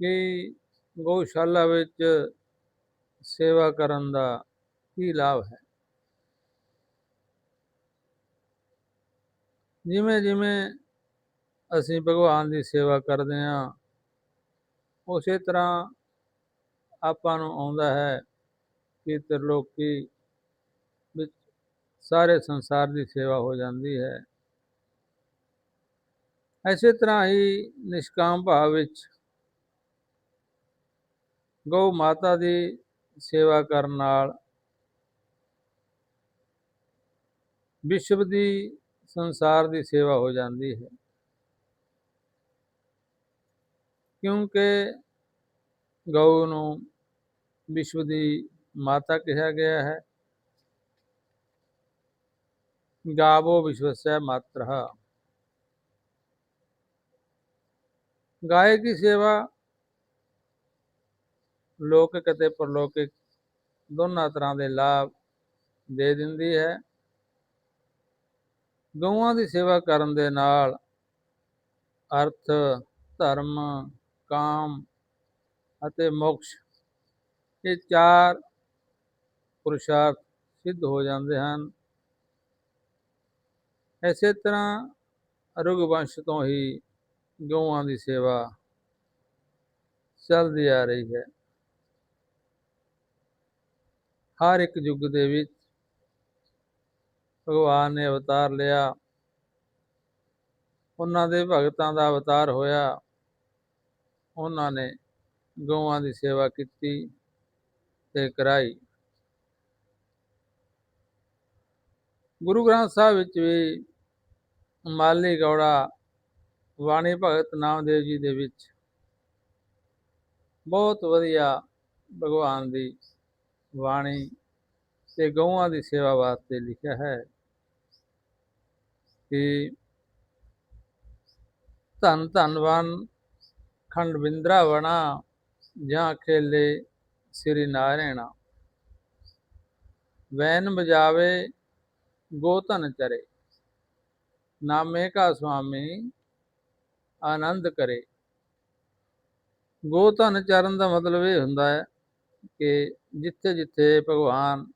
ਕਿ ਗਊਸ਼ਾਲਾ ਵਿੱਚ ਸੇਵਾ ਕਰਨ ਦਾ ਕੀ ਲਾਭ ਹੈ? ਜਿਵੇਂ ਜਿਵੇਂ ਅਸੀਂ ਭਗਵਾਨ ਦੀ ਸੇਵਾ ਕਰਦੇ ਹਾਂ, ਉਸੇ ਤਰ੍ਹਾਂ ਆਪਾਂ ਨੂੰ ਆਉਂਦਾ ਹੈ ਕਿ ਤ੍ਰਿਲੋਕੀ ਵਿੱਚ ਸਾਰੇ ਸੰਸਾਰ ਦੀ ਸੇਵਾ ਹੋ ਜਾਂਦੀ ਹੈ। ਇਸੇ ਤਰ੍ਹਾਂ ਹੀ ਨਿਸ਼ਕਾਮ ਭਾਵ ਵਿੱਚ ਗਊ ਮਾਤਾ ਦੀ ਸੇਵਾ ਕਰਨ ਨਾਲ ਵਿਸ਼ਵ ਦੀ ਸੰਸਾਰ ਦੀ ਸੇਵਾ ਹੋ ਜਾਂਦੀ ਹੈ। ਕਿਉਂਕਿ ਗਊ ਨੂੰ ਵਿਸ਼ਵ ਦੀ ਮਾਤਾ ਕਿਹਾ ਗਿਆ ਹੈ। ਗਾਵੋ ਵਿਸ਼ਵਸੈ ਮਾਤਰः ਗਾਏ ਦੀ ਸੇਵਾ ਲੋਕਿਕ ਅਤੇ ਪਰਲੌਕਿਕ ਦੋਨਾਂ ਤਰ੍ਹਾਂ ਦੇ ਲਾਭ ਦੇ ਦਿੰਦੀ ਹੈ। ਗਊਆਂ ਦੀ ਸੇਵਾ ਕਰਨ ਦੇ ਨਾਲ ਅਰਥ, ਧਰਮ, ਕਾਮ ਅਤੇ ਮੋਕਸ਼ ਇਹ ਚਾਰ ਪੁਰਸ਼ਾਰਥ ਸਿੱਧ ਹੋ ਜਾਂਦੇ ਹਨ। ਇਸੇ ਤਰ੍ਹਾਂ ਰੁਗਵੰਸ਼ ਤੋਂ ਹੀ ਗਊਆਂ ਦੀ ਸੇਵਾ ਚੱਲਦੀ ਆ ਰਹੀ ਹੈ। ਹਰ ਇੱਕ ਯੁੱਗ ਦੇ ਵਿੱਚ ਭਗਵਾਨ ਨੇ ਅਵਤਾਰ ਲਿਆ। ਉਹਨਾਂ ਦੇ ਭਗਤਾਂ ਦਾ ਅਵਤਾਰ ਹੋਇਆ। ਉਹਨਾਂ ਨੇ ਗਊਆਂ ਦੀ ਸੇਵਾ ਕੀਤੀ ਤੇ ਕਰਾਈ। ਗੁਰੂ ਗ੍ਰੰਥ ਸਾਹਿਬ ਵਿੱਚ ਵੀ ਮਾਲੀ ਗੌੜਾ ਬਾਣੀ ਭਗਤ ਨਾਮਦੇਵ ਜੀ ਦੇ ਵਿੱਚ ਬਹੁਤ ਵਧੀਆ ਭਗਵਾਨ ਦੀ ਬਾਣੀ ਤੇ ਗਊਆਂ ਦੀ ਸੇਵਾ ਵਾਸਤੇ ਲਿਖਿਆ ਹੈ ਕਿ ਧੰਨ ਧੰਨਵਾਨ ਖੰਡ ਬਿੰਦਰਾ ਵਣਾ ਜਾਂ ਖੇਲੇ ਸ੍ਰੀ ਨਾਰਾਇਣਾ। ਵੈਨ ਬਜਾਵੇ ਗੋਧਨ ਚਰੇ, ਨਾਮੇ ਕਾ ਸੁਆਮੀ ਆਨੰਦ ਕਰੇ। ਗੋਧਨ ਚਰਨ ਦਾ ਮਤਲਬ ਇਹ ਹੁੰਦਾ ਹੈ ਕਿ ਜਿੱਥੇ ਜਿੱਥੇ ਭਗਵਾਨ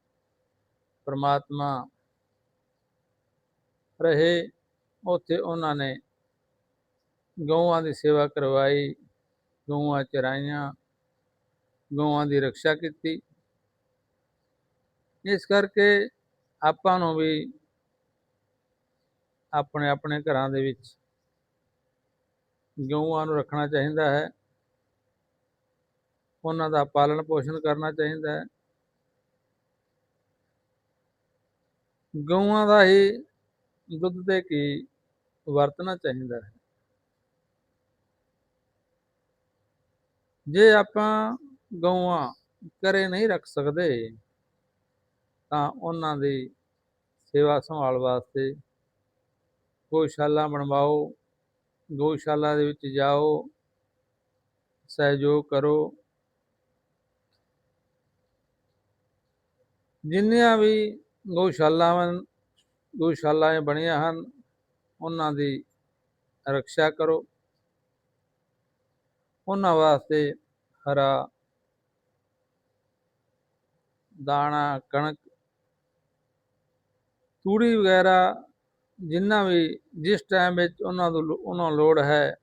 ਪਰਮਾਤਮਾ ਰਹੇ, ਉੱਥੇ ਉਹਨਾਂ ਨੇ ਗਊਆਂ ਦੀ ਸੇਵਾ ਕਰਵਾਈ, ਗਊਆਂ ਚਰਾਈਆਂ, ਗਊਆਂ ਦੀ ਰੱਖਿਆ ਕੀਤੀ। ਇਸ ਕਰਕੇ ਆਪਾਂ ਨੂੰ ਵੀ ਆਪਣੇ ਆਪਣੇ ਘਰਾਂ ਦੇ ਵਿੱਚ ਗਊਆਂ ਨੂੰ ਰੱਖਣਾ ਚਾਹੀਦਾ ਹੈ। ਉਹਨਾਂ ਦਾ ਪਾਲਣ ਪੋਸ਼ਣ ਕਰਨਾ ਚਾਹੀਦਾ ਹੈ। ਗਊਆਂ ਦਾ ਹੀ ਦੁੱਧ ਤੇ ਕੀ ਵਰਤਣਾ ਚਾਹੀਦਾ ਹੈ। ਜੇ ਆਪਾਂ ਗਊਆਂ ਘਰੇ ਨਹੀਂ ਰੱਖ ਸਕਦੇ, ਤਾਂ ਉਹਨਾਂ ਦੀ ਸੇਵਾ ਸੰਭਾਲ ਵਾਸਤੇ ਗਊਸ਼ਾਲਾ ਬਣਵਾਓ, ਗਊਸ਼ਾਲਾ ਦੇ ਵਿੱਚ ਜਾਓ, ਸਹਿਯੋਗ ਕਰੋ ਜਿੰਨੀਆਂ ਵੀ ਗਊਸ਼ਾਲਾਵਾਂ ਗਊਸ਼ਾਲਾਵਾਂ ਬਣੀਆਂ ਹਨ, ਉਹਨਾਂ ਦੀ ਰੱਖਿਆ ਕਰੋ। ਉਹਨਾਂ ਵਾਸਤੇ ਹਰਾ ਦਾਣਾ, ਕਣਕ, ਤੂੜੀ ਵਗੈਰਾ ਜਿੰਨਾ ਵੀ ਜਿਸ ਟਾਈਮ ਵਿੱਚ ਉਹਨਾਂ ਨੂੰ ਉਹਨਾਂ ਲੋੜ ਹੈ,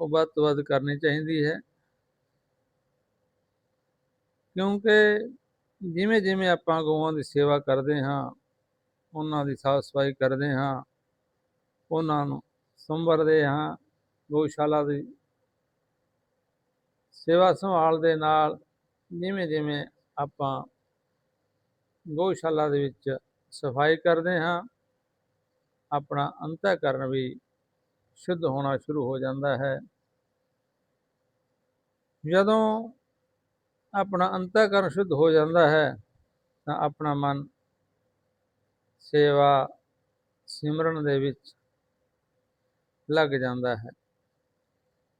ਉਹ ਵੱਧ ਤੋਂ ਵੱਧ ਕਰਨੀ ਚਾਹੀਦੀ ਹੈ। ਕਿਉਂਕਿ ਜਿਵੇਂ ਜਿਵੇਂ ਆਪਾਂ ਗਊਆਂ ਦੀ ਸੇਵਾ ਕਰਦੇ ਹਾਂ, ਉਹਨਾਂ ਦੀ ਸਾਫ਼ ਸਫ਼ਾਈ ਕਰਦੇ ਹਾਂ, ਉਹਨਾਂ ਨੂੰ ਸੰਭਰਦੇ ਹਾਂ, ਗਊਸ਼ਾਲਾ ਦੀ ਸੇਵਾ ਸੰਭਾਲ ਦੇ ਨਾਲ ਜਿਵੇਂ ਜਿਵੇਂ ਆਪਾਂ ਗਊਸ਼ਾਲਾ ਦੇ ਵਿੱਚ ਸਫ਼ਾਈ ਕਰਦੇ ਹਾਂ, ਆਪਣਾ ਅੰਤਕਰਨ ਵੀ ਸ਼ੁੱਧ ਹੋਣਾ ਸ਼ੁਰੂ ਹੋ ਜਾਂਦਾ ਹੈ। ਜਦੋਂ ਆਪਣਾ ਅੰਤःਕਰਨ ਸ਼ੁੱਧ ਹੋ ਜਾਂਦਾ ਹੈ, ਤਾਂ ਆਪਣਾ ਮਨ ਸੇਵਾ ਸਿਮਰਨ ਦੇ ਵਿੱਚ ਲੱਗ ਜਾਂਦਾ ਹੈ।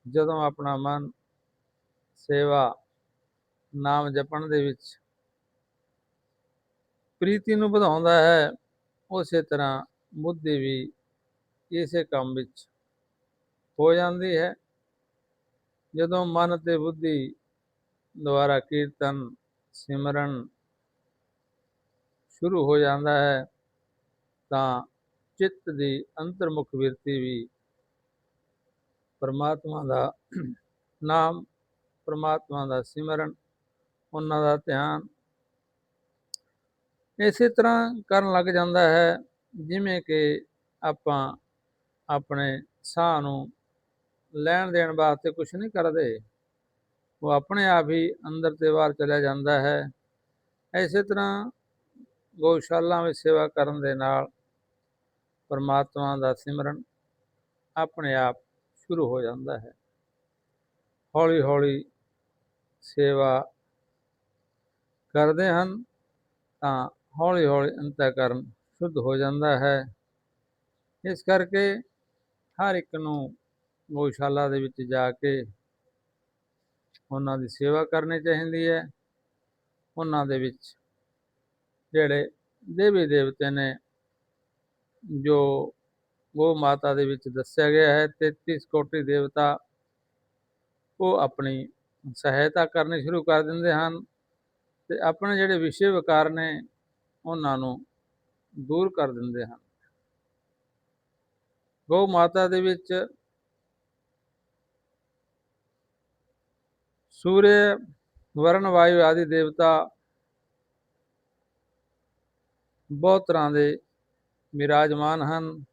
ਜਦੋਂ ਆਪਣਾ ਮਨ ਸੇਵਾ ਨਾਮ ਜਪਣ ਦੇ ਵਿੱਚ ਪ੍ਰੀਤੀ ਨੂੰ ਵਧਾਉਂਦਾ ਹੈ, ਉਸੇ ਤਰ੍ਹਾਂ ਬੁੱਧੀ ਵੀ ਇਸੇ ਕੰਮ ਵਿੱਚ ਹੋ ਜਾਂਦੀ ਹੈ। ਜਦੋਂ ਮਨ ਤੇ ਬੁੱਧੀ ਦੁਆਰਾ ਕੀਰਤਨ, ਸਿਮਰਨ ਸ਼ੁਰੂ ਹੋ ਜਾਂਦਾ ਹੈ, ਤਾਂ ਚਿੱਤ ਦੀ ਅੰਤਰਮੁਖ ਵਿਰਤੀ ਵੀ ਪਰਮਾਤਮਾ ਦਾ ਨਾਮ, ਪਰਮਾਤਮਾ ਦਾ ਸਿਮਰਨ, ਉਹਨਾਂ ਦਾ ਧਿਆਨ ਇਸੇ ਤਰ੍ਹਾਂ ਕਰਨ ਲੱਗ ਜਾਂਦਾ ਹੈ, ਜਿਵੇਂ ਕਿ ਆਪਾਂ ਆਪਣੇ ਸਾਹ ਨੂੰ ਲੈਣ ਦੇਣ ਵਾਸਤੇ ਕੁਝ ਨਹੀਂ ਕਰਦੇ। ਉਹ ਆਪਣੇ ਆਪ ਹੀ ਅੰਦਰ ਤੇ ਬਾਹਰ ਚਲਿਆ ਜਾਂਦਾ ਹੈ। ਇਸੇ ਤਰ੍ਹਾਂ ਗਊਸ਼ਾਲਾ ਵਿੱਚ ਸੇਵਾ ਕਰਨ ਦੇ ਨਾਲ ਪਰਮਾਤਮਾ ਦਾ ਸਿਮਰਨ ਆਪਣੇ ਆਪ ਸ਼ੁਰੂ ਹੋ ਜਾਂਦਾ ਹੈ। ਹੌਲੀ ਹੌਲੀ ਸੇਵਾ ਕਰਦੇ ਹਨ ਤਾਂ ਹੌਲੀ ਹੌਲੀ ਅੰਤःਕਰਨ ਸ਼ੁੱਧ ਹੋ ਜਾਂਦਾ ਹੈ। ਇਸ ਕਰਕੇ ਹਰ ਇੱਕ ਨੂੰ ਗਊਸ਼ਾਲਾ ਦੇ ਵਿੱਚ ਜਾ ਕੇ ਉਹਨਾਂ ਦੀ ਸੇਵਾ ਕਰਨੀ ਚਾਹੀਦੀ ਹੈ। ਉਹਨਾਂ ਦੇ ਵਿੱਚ ਜਿਹੜੇ ਦੇਵੀ ਦੇਵਤੇ ਨੇ, ਜੋ ਗੋ ਮਾਤਾ ਦੇ ਵਿੱਚ ਦੱਸਿਆ ਗਿਆ ਹੈ 33 ਕੋਟੀ ਦੇਵਤਾ, ਉਹ ਆਪਣੀ ਸਹਾਇਤਾ ਕਰਨੀ ਸ਼ੁਰੂ ਕਰ ਦਿੰਦੇ ਹਨ ਤੇ ਆਪਣੇ ਜਿਹੜੇ ਵਿਸ਼ੇ ਵਿਕਾਰ ਨੇ, ਉਹਨਾਂ ਨੂੰ ਦੂਰ ਕਰ ਦਿੰਦੇ ਹਨ। ਗੋ ਮਾਤਾ ਦੇ ਵਿੱਚ ਸੂਰਯ ਵਰਨ ਵਾਯੂ ਆਦਿ ਦੇਵਤਾ ਬਹੁਤ ਤਰ੍ਹਾਂ ਦੇ ਵਿਰਾਜਮਾਨ ਹਨ।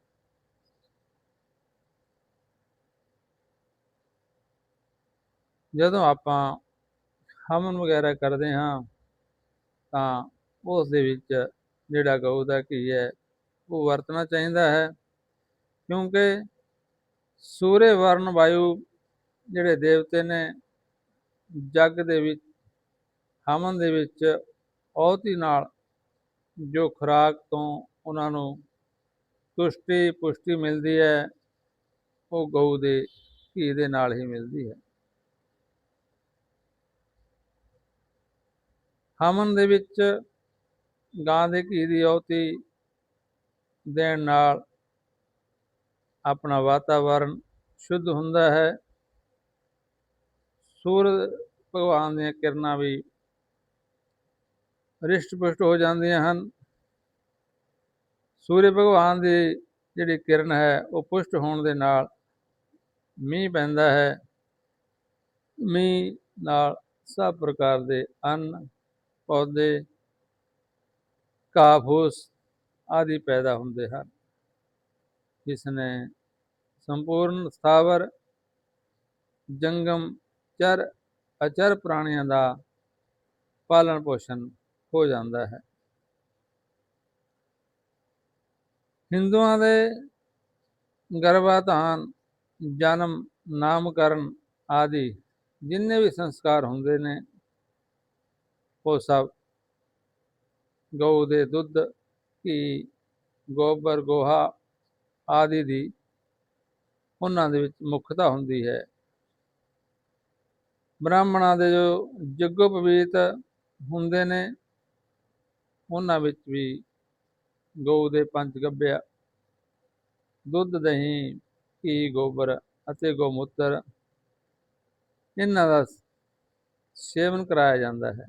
ਜਦੋਂ ਆਪਾਂ ਹਮਨ ਵਗੈਰਾ ਕਰਦੇ ਹਾਂ, ਤਾਂ ਉਸ ਦੇ ਵਿੱਚ ਜਿਹੜਾ ਗਊ ਦਾ ਘੀ ਹੈ, ਉਹ ਵਰਤਣਾ ਚਾਹੀਦਾ ਹੈ। ਕਿਉਂਕਿ ਸੂਰਯ ਵਰਨ ਵਾਯੂ ਜਿਹੜੇ ਦੇਵਤੇ ਨੇ ਜੱਗ ਦੇ ਵਿੱਚ, ਹਮਨ ਦੇ ਵਿੱਚ ਔਤੀ ਨਾਲ ਜੋ ਖੁਰਾਕ ਤੋਂ ਉਹਨਾਂ ਨੂੰ ਤੁਸ਼ਟੀ ਪੁਸ਼ਟੀ ਮਿਲਦੀ ਹੈ, ਉਹ ਗਊ ਦੇ ਘੀ ਦੇ ਨਾਲ ਹੀ ਮਿਲਦੀ ਹੈ। ਹਮਨ ਦੇ ਵਿੱਚ ਗਾਂ ਦੇ ਘੀ ਦੀ ਔਤੀ ਦੇਣ ਨਾਲ ਆਪਣਾ ਵਾਤਾਵਰਨ ਸ਼ੁੱਧ ਹੁੰਦਾ ਹੈ। ਸੂਰਜ ਭਗਵਾਨ ਦੀਆਂ ਕਿਰਨਾਂ ਵੀ ਰਿਸ਼ਟ ਪੁਸ਼ਟ ਹੋ ਜਾਂਦੀਆਂ ਹਨ। ਸੂਰਜ ਭਗਵਾਨ ਦੀ ਜਿਹੜੀ ਕਿਰਨ ਹੈ, ਉਹ ਪੁਸ਼ਟ ਹੋਣ ਦੇ ਨਾਲ ਮੀਂਹ ਪੈਂਦਾ ਹੈ। ਮੀਂਹ ਨਾਲ ਸਭ ਪ੍ਰਕਾਰ ਦੇ ਅੰਨ ਪੌਦੇ ਘਾਹ ਆਦਿ ਪੈਦਾ ਹੁੰਦੇ ਹਨ। ਜਿਸ ਨੇ ਸੰਪੂਰਨ ਸਥਾਵਰ ਜੰਗਮ ਚਰ ਅਚਰ ਪ੍ਰਾਣੀਆਂ ਦਾ ਪਾਲਣ ਪੋਸ਼ਣ ਹੋ ਜਾਂਦਾ ਹੈ। ਹਿੰਦੂਆਂ ਦੇ ਗਰਭਾਧਾਨ, ਜਨਮ, ਨਾਮਕਰਨ ਆਦਿ ਜਿੰਨੇ ਵੀ ਸੰਸਕਾਰ ਹੁੰਦੇ ਨੇ, ਉਹ ਸਭ ਗਊ ਦੇ ਦੁੱਧ, ਘੀ, ਗੋਬਰ, ਗੋਹਾ ਆਦਿ ਦੀ ਉਹਨਾਂ ਦੇ ਵਿੱਚ ਮੁੱਖਤਾ ਹੁੰਦੀ ਹੈ। ਬ੍ਰਾਹਮਣਾਂ ਦੇ ਜੋ ਜੱਗੋ ਪਵੀਤ ਹੁੰਦੇ ਨੇ, ਉਹਨਾਂ ਵਿੱਚ ਵੀ ਗਊ ਦੇ ਪੰਜ ਗੱਭਿਆ, ਦੁੱਧ ਦਹੀਂ, ਘੀ, ਗੋਬਰ ਅਤੇ ਗੋਮੂਤਰ, ਇਹਨਾਂ ਦਾ ਸੇਵਨ ਕਰਾਇਆ ਜਾਂਦਾ ਹੈ।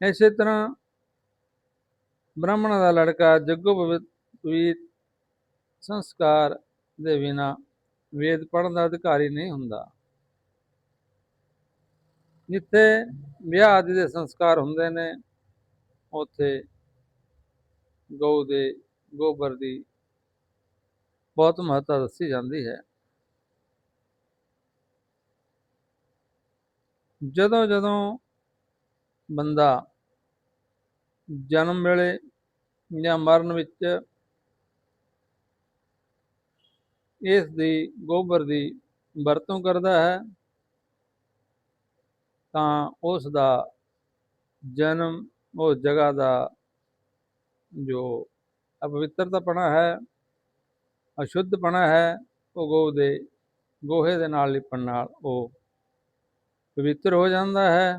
ਇਸੇ ਤਰ੍ਹਾਂ ਬ੍ਰਾਹਮਣਾਂ ਦਾ ਲੜਕਾ ਜੱਗੋ ਪਵੀਤ ਸੰਸਕਾਰ ਦੇ ਬਿਨਾ ਵੇਦ ਪੜ੍ਹਨ ਦਾ ਅਧਿਕਾਰੀ ਨਹੀਂ ਹੁੰਦਾ। ਜਿੱਥੇ ਵਿਆਹ ਆਦਿ ਦੇ ਸੰਸਕਾਰ ਹੁੰਦੇ ਨੇ, ਉੱਥੇ ਗਊ ਦੇ ਗੋਬਰ ਦੀ ਬਹੁਤ ਮਹੱਤਤਾ ਦੱਸੀ ਜਾਂਦੀ ਹੈ। ਜਦੋਂ ਜਦੋਂ ਬੰਦਾ ਜਨਮ ਵੇਲੇ ਜਾਂ ਮਰਨ ਵਿੱਚ ਇਸ ਦੀ ਗੋਬਰ ਦੀ ਵਰਤੋਂ ਕਰਦਾ ਹੈ, ਤਾਂ ਉਸ ਦਾ ਜਨਮ ਉਸ ਜਗ੍ਹਾ ਦਾ ਜੋ ਅਪਵਿੱਤਰਤਾਪਣਾ ਹੈ ਅਸ਼ੁੱਧਪਣਾ ਹੈ, ਉਹ ਗਊ ਦੇ ਗੋਹੇ ਦੇ ਨਾਲ ਲਿਪਣ ਨਾਲ ਉਹ ਪਵਿੱਤਰ ਹੋ ਜਾਂਦਾ ਹੈ।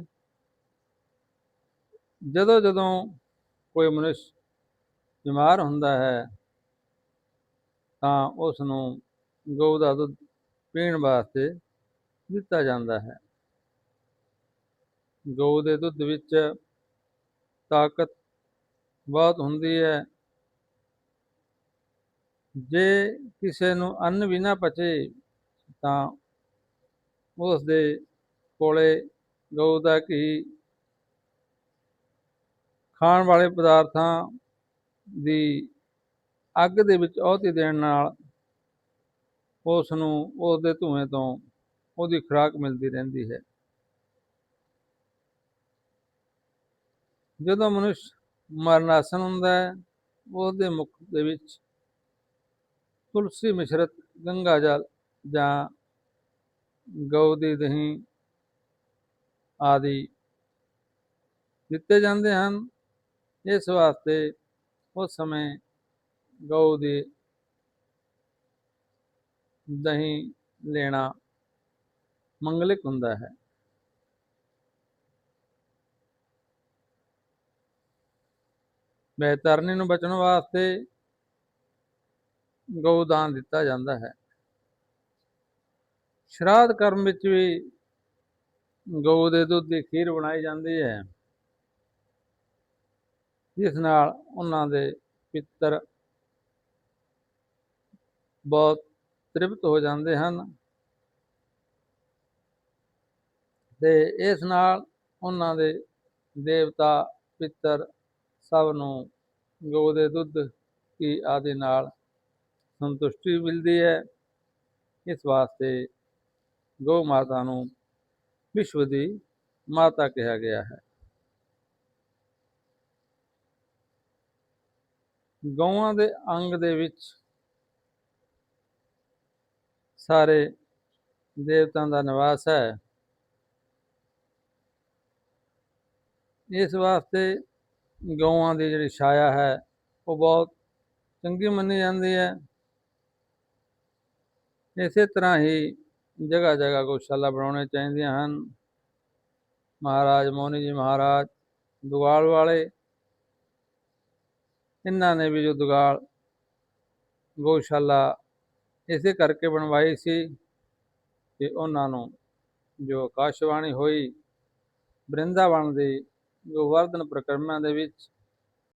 ਜਦੋਂ ਜਦੋਂ ਕੋਈ ਮਨੁੱਖ ਬਿਮਾਰ ਹੁੰਦਾ ਹੈ, ਤਾਂ ਉਸ ਨੂੰ ਗਊ ਦਾ ਦੁੱਧ ਪੀਣ ਵਾਸਤੇ ਦਿੱਤਾ ਜਾਂਦਾ ਹੈ। ਗਊ ਦੇ ਦੁੱਧ ਵਿੱਚ ਤਾਕਤ ਬਹੁਤ ਹੁੰਦੀ ਹੈ। ਜੇ ਕਿਸੇ ਨੂੰ ਅੰਨ ਵੀ ਨਾ ਪਚੇ, ਤਾਂ ਉਸ ਦੇ ਕੋਲੇ ਗਊ ਦਾ ਘੀ ਖਾਣ ਵਾਲੇ ਪਦਾਰਥਾਂ ਦੀ ਅੱਗ ਦੇ ਵਿੱਚ ਆਹੁਤੀ ਦੇਣ ਨਾਲ ਉਸ ਨੂੰ ਉਸ ਦੇ ਧੂਏ ਤੋਂ ਉਹਦੀ ਖੁਰਾਕ ਮਿਲਦੀ ਰਹਿੰਦੀ ਹੈ। ਜਦੋਂ ਮਨੁੱਖ ਮਰਨ ਆਸਨ ਹੁੰਦਾ ਹੈ ਉਸ ਦੇ ਮੁਖ ਦੇ ਵਿੱਚ ਤੁਲਸੀ ਮਿਸ਼ਰਤ, ਗੰਗਾ ਜਲ ਜਾਂ ਗਊ ਦੀ ਦਹੀਂ ਆਦਿ ਦਿੱਤੇ ਜਾਂਦੇ ਹਨ। ਇਸ ਵਾਸਤੇ ਉਸ ਸਮੇਂ ਗਊ ਦੀ ਦਹੀਂ ਲੈਣਾ ਮੰਗਲਿਕ ਹੁੰਦਾ ਹੈ। ਬੇਤਰਨੀ ਨੂੰ ਬਚਣ ਵਾਸਤੇ ਗਊ ਦਾਨ ਦਿੱਤਾ ਜਾਂਦਾ ਹੈ। ਸ਼ਰਾਧ ਕਰਮ ਵਿੱਚ ਵੀ ਗਊ ਦੇ ਦੁੱਧ ਦੀ ਖੀਰ ਬਣਾਈ ਜਾਂਦੀ ਹੈ। ਜਿਸ ਨਾਲ ਉਹਨਾਂ ਦੇ ਪਿੱਤਰ ਬਹੁਤ ਤ੍ਰਿਪਤ ਹੋ ਜਾਂਦੇ ਹਨ। ਤੇ ਇਸ ਨਾਲ ਉਹਨਾਂ ਦੇ ਦੇਵਤਾ, ਪਿੱਤਰ ਸਭ ਨੂੰ ਗਊ ਦੇ ਦੁੱਧ ਕੀ ਆਦਿ ਨਾਲ ਸੰਤੁਸ਼ਟੀ ਮਿਲਦੀ ਹੈ। ਇਸ ਵਾਸਤੇ ਗਊ ਮਾਤਾ ਨੂੰ ਵਿਸ਼ਵ ਦੀ ਮਾਤਾ ਕਿਹਾ ਗਿਆ ਹੈ। ਗਊਆਂ ਦੇ ਅੰਗ ਦੇ ਵਿੱਚ ਸਾਰੇ ਦੇਵਤਾਂ ਦਾ ਨਿਵਾਸ ਹੈ। ਇਸ ਵਾਸਤੇ ਗਊਆਂ ਦੀ ਜਿਹੜੀ ਛਾਇਆ ਹੈ, ਉਹ ਬਹੁਤ ਚੰਗੀ ਮੰਨੀ ਜਾਂਦੀ ਹੈ। ਇਸੇ ਤਰ੍ਹਾਂ ਹੀ ਜਗ੍ਹਾ ਜਗ੍ਹਾ ਗਊਸ਼ਾਲਾ ਬਣਾਉਣੇ ਚਾਹੀਦੀਆਂ ਹਨ। ਮਹਾਰਾਜ ਮੋਨੀ ਜੀ ਮਹਾਰਾਜ ਦੁਗਾਲ ਵਾਲੇ, ਇਹਨਾਂ ਨੇ ਵੀ ਜੋ ਦੁਗਾਲ ਗਊਸ਼ਾਲਾ ਇਸੇ ਕਰਕੇ ਬਣਵਾਈ ਸੀ ਕਿ ਉਹਨਾਂ ਨੂੰ ਜੋ ਆਕਾਸ਼ਵਾਣੀ ਹੋਈ, ਬ੍ਰਿੰਦਾਵਨ ਦੀ ਜੋ ਵਰਧਨ ਪ੍ਰਕਰਮਾਂ ਦੇ ਵਿੱਚ